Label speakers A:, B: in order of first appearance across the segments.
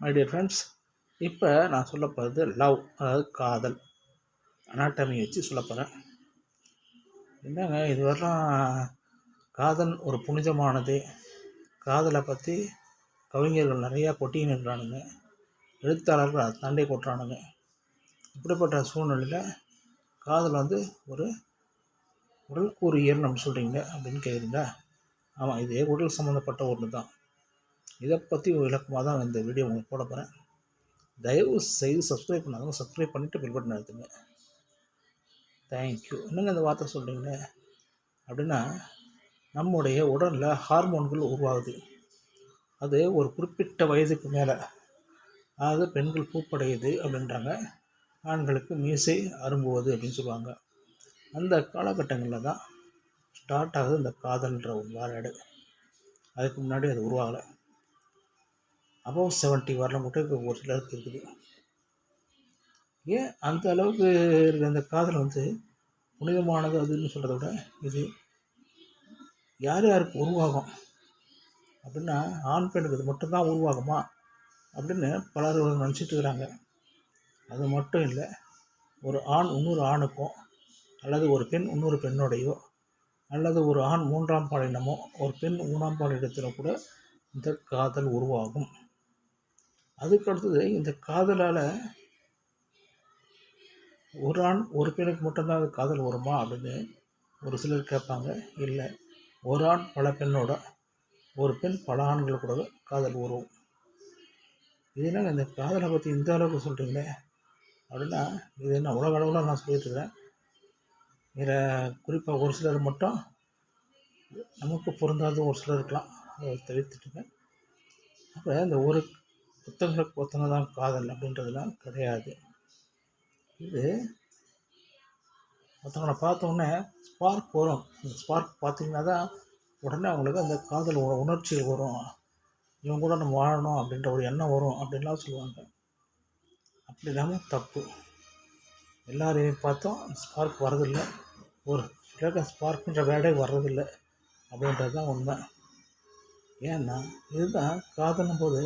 A: My dear friends இப்போ நான் சொல்ல போகிறது லவ் அதாவது காதல். அனாட்டமி வச்சு சொல்ல போகிறேன் என்னங்க இதுவரைலாம் காதல் ஒரு புனிதமானது. காதலை பற்றி கவிஞர்கள் நிறையா கொட்டின்னு இருக்கிறானுங்க எழுத்தாளர்கள் அதை தாண்டி கொட்டுறானுங்க இப்படிப்பட்ட சூழ்நிலையில் காதல் வந்து ஒரு உடல் கூறியல் நம்ம சொல்கிறீங்க அப்படின்னு கேட்குறீங்களா ஆமாம் இதே உடல் சம்மந்தப்பட்ட ஒன்று தான் இதை பற்றி ஒரு விளக்கமாக தான் இந்த வீடியோ உங்களுக்கு போட போகிறேன் தயவு செய்து சப்ஸ்கிரைப் பண்ணாதவங்க சப்ஸ்கிரைப் பண்ணிவிட்டு பில் பட்டன் எடுத்துங்க தேங்க்யூ என்னங்க இந்த வார்த்தை சொல்கிறீங்களே அப்படின்னா நம்முடைய உடலில் ஹார்மோன்கள் உருவாகுது. அது ஒரு குறிப்பிட்ட வயதுக்கு மேலே. அதாவது பெண்கள் பூப்படையுது அப்படின்றாங்க. ஆண்களுக்கு மீசை அரும்புவது அப்படின்னு சொல்லுவாங்க. அந்த காலகட்டங்களில் தான் ஸ்டார்ட் ஆகுது இந்த காதல்ன்ற ஒரு வேர்டு அதுக்கு முன்னாடி அது உருவாகலை. அபவ் செவன்ட்டி வரலாம் மட்டும் ஒரு சிலருக்கு இருக்குது. ஏன் அந்த அளவுக்கு இருக்கிற அந்த காதல் வந்து புனிதமானது அதுன்னு சொல்கிறத விட இது யார் யாருக்கு உருவாகும்? அப்படின்னா ஆண் பெண்ணுக்கு இது மட்டும்தான் உருவாகுமா? அப்படின்னு பலர் நினச்சிட்டு இருக்கிறாங்க. அது மட்டும் இல்லை ஒரு ஆண் இன்னொரு ஆணுக்கும் அல்லது ஒரு பெண் இன்னொரு பெண்ணோடையோ அல்லது ஒரு ஆண் மூன்றாம் பாலினமோ ஒரு பெண் மூணாம் பாலினத்திலும் கூட இந்த காதல் உருவாகும். அதுக்கு அடுத்தது இந்த காதலால் ஒரு ஆண் ஒரு பெண்ணுக்கு மட்டும்தான் அது காதல் வருமா அப்படின்னு ஒரு சிலர் கேட்பாங்க. இல்லை ஒரு ஆண் பல பெண்ணோட ஒரு பெண் பல ஆண்கள் கூட காதல் வரும். இதனால் இந்த காதலை பற்றி இந்த அளவுக்கு சொல்கிறீங்களே அப்படின்னா இது என்ன உலக அளவில் நான் சொல்லிட்டுருக்கிறேன் இதில் குறிப்பாக ஒரு சிலர் மட்டும் நமக்கு பொருந்தாத ஒரு சிலர் இருக்கலாம் அதை தவிர்த்துட்டுங்க அப்போ இந்த ஒரு புத்தகங்களுக்கு ஒத்தனை தான் காதல் அப்படின்றதுலாம் கிடையாது. இது மற்றவங்களை பார்த்தோன்னே ஸ்பார்க் வரும். அந்த ஸ்பார்க் பார்த்தீங்கன்னா தான் உடனே அவங்களுக்கு அந்த காதல் உணர்ச்சி வரும். இவங்க கூட நம்ம வாழணும் அப்படின்ற ஒரு எண்ணம் வரும் அப்படின்லாம் சொல்லுவாங்க. அப்படி இல்லாமல் தப்பு. எல்லாரையும் பார்த்தோம் ஸ்பார்க் வரதில்லை ஒரு சிலருக்கு ஸ்பார்க்குன்ற வேடே வர்றதில்லை அப்படின்றது தான் உண்மை. ஏன்னா இதுதான் காதலும் போது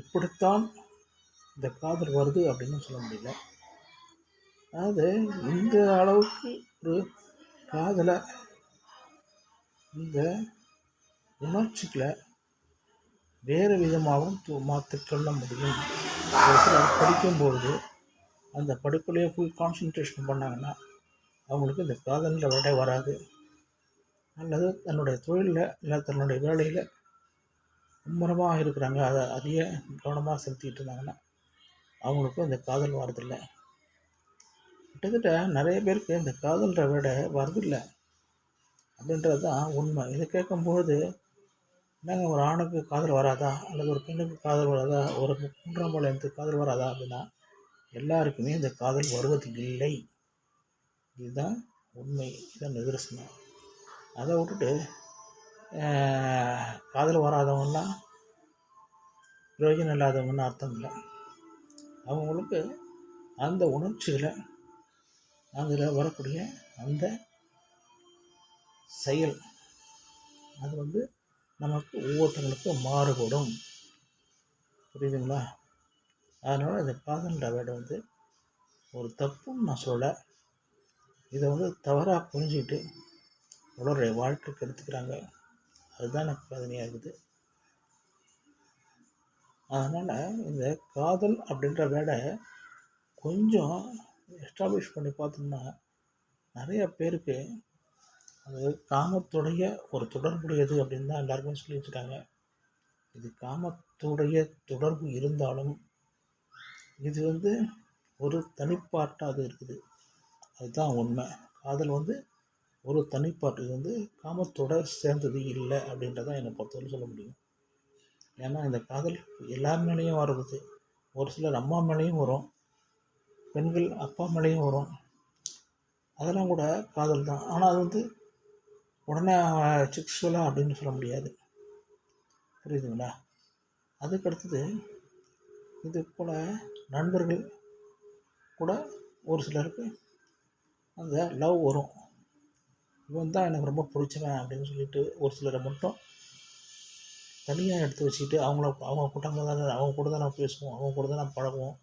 A: இப்படித்தான் இந்த காதல் வருது அப்படின்னு சொல்ல முடியல. அது இந்த அளவுக்கு ஒரு காதலை இந்த உணர்ச்சிகளை வேறு விதமாகவும் மாற்றிக்கொள்ள முடியும். படிக்கும்பொழுது அந்த படிப்புலேயே ஃபுல் கான்சன்ட்ரேஷன் பண்ணாங்கன்னா அவங்களுக்கு இந்த காதலில் விட வராது. அல்லது தன்னுடைய தொழிலில் இல்லை தன்னுடைய வேலையில் மும்முரமாக இருக்கிறாங்க. அதை அதிக கவனமாக செலுத்திக்கிட்டு இருந்தாங்கன்னா அவங்களுக்கும் இந்த காதல் வரதில்லை கிட்டத்தட்ட நிறைய பேருக்கு இந்த காதல்ன்ற விட வரதில்லை அப்படின்றது தான் உண்மை. இதை கேட்கும்போது என்னங்க ஒரு ஆணுக்கு காதல் வராதா? அல்லது ஒரு பெண்ணுக்கு காதல் வராதா? ஒரு மூன்றாம் பாளையத்துக்கு காதல் வராதா? அப்படின்னா எல்லாருக்குமே இந்த காதல் வருவது இல்லை இதுதான் உண்மை. இதுதான் நிதர்சனம். அதை விட்டுட்டு காதல் வராதவன்னா பிரயோஜனம் இல்லாதவங்கன்னு அர்த்தம் இல்லை. அவங்களுக்கு அந்த உணர்ச்சிகளை அதில் வரக்கூடிய அந்த செயல் அது வந்து நமக்கு ஒவ்வொருத்தங்களுக்கும் மாறுபடும். புரியுதுங்களா? அதனால் இந்த காதல் வேர்டு வந்து ஒரு தப்புன்னு நான் சொல்ல இதை வந்து தவறாக புரிஞ்சுக்கிட்டு உலருடைய வாழ்க்கைக்கு எடுத்துக்கிறாங்க. அதுதான் எனக்கு வேதனையாக இருக்குது. அதனால் இந்த காதல் அப்படின்ற வேடை கொஞ்சம் எஸ்டாப்ளிஷ் பண்ணி பார்த்தோம்னா நிறைய பேருக்கு அது காமத்துடைய ஒரு தொடர்புடையது அப்படின்னு தான் எல்லாருக்குமே சொல்லி வச்சுட்டாங்க இது காமத்துடைய தொடர்பு இருந்தாலும் இது வந்து ஒரு தனிப்பாட்டாக அது இருக்குது. அதுதான் உண்மை. காதல் வந்து ஒரு தனிப்பாட்டு இது வந்து காமத்தோட சேர்ந்தது இல்லை அப்படின்றதான் என்னை பொறுத்தவரை சொல்ல முடியும். ஏன்னா இந்த காதல் எல்லார் மேலேயும் வருது. ஒரு சிலர் அம்மா மேலேயும் வரும். பெண்கள் அப்பா மேலேயும் வரும். அதெல்லாம் கூட காதல் தான். ஆனால் அது வந்து உடனே செக்ஸுவலாக அப்படின்னு சொல்ல முடியாது. புரியுதுங்களா? அதுக்கு அடுத்தது இது போல் நண்பர்கள் கூட ஒரு சிலருக்கு அந்த லவ் வரும். இவன் தான் எனக்கு ரொம்ப பிடிச்சவன் அப்படின்னு சொல்லிட்டு ஒரு சிலரை மட்டும் தனியாக எடுத்து வச்சுக்கிட்டு அவங்கள அவங்க கூட்டமாக தான் அவங்க கூட தான் நான் பேசுவோம் அவங்க கூட தான் நான் பழகுவோம்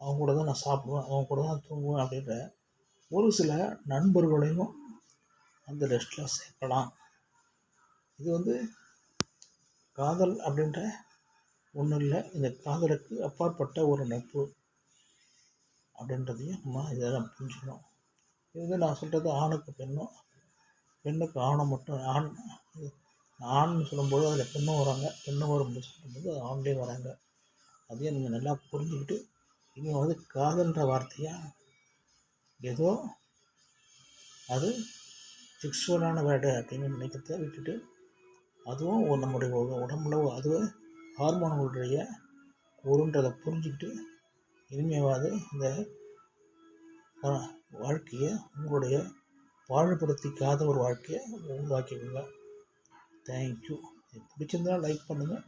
A: அவங்க கூட தான் நான் சாப்பிடுவேன் அவங்க கூட தான் தூங்குவேன் அப்படின்ற ஒரு சில நண்பர்களையும் அந்த லிஸ்ட்டில் சேர்க்கலாம். இது வந்து காதல் அப்படின்ற ஒன்றும் இல்லை. இந்த காதலுக்கு அப்பாற்பட்ட ஒரு நட்பு அப்படின்றதையும் நம்ம இதெல்லாம் புரிஞ்சுக்கணும். இது வந்து நான் சொல்கிறது ஆணுக்கு பெண்ணும் பெண்ணுக்கு ஆணை மட்டும் ஆண் ஆண்னு சொல்லும்போது அதில் பெண்ணும் வராங்க. பெண்ணும் வரும்போது சொல்லும்போது அது ஆண்லேயும் வராங்க. அதையும் நீங்கள் நல்லா புரிஞ்சுக்கிட்டு இவங்க வந்து காதல்ன்ற வார்த்தையாக ஏதோ அது செக்ஷுவலான வேர்டு அப்படின்னு நினைக்கிறத விட்டுட்டு அதுவும் நம்முடைய உடம்புல அதுவே ஹார்மோன்களுடைய ஒருன்றதை புரிஞ்சுக்கிட்டு இனிமேவாது இந்த வாழ்க்கையை உங்களுடைய பாழ்படுத்திக்காத ஒரு வாழ்க்கையை உருவாக்கிக்கோங்க தேங்க்யூ பிடிச்சிருந்தா லைக் பண்ணுங்கள்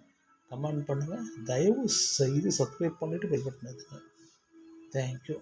A: கமெண்ட் பண்ணுங்கள் தயவு செய்து சப்ஸ்கிரைப் பண்ணிவிட்டு பெல் பட்டன் எடுத்துங்க தேங்க்யூ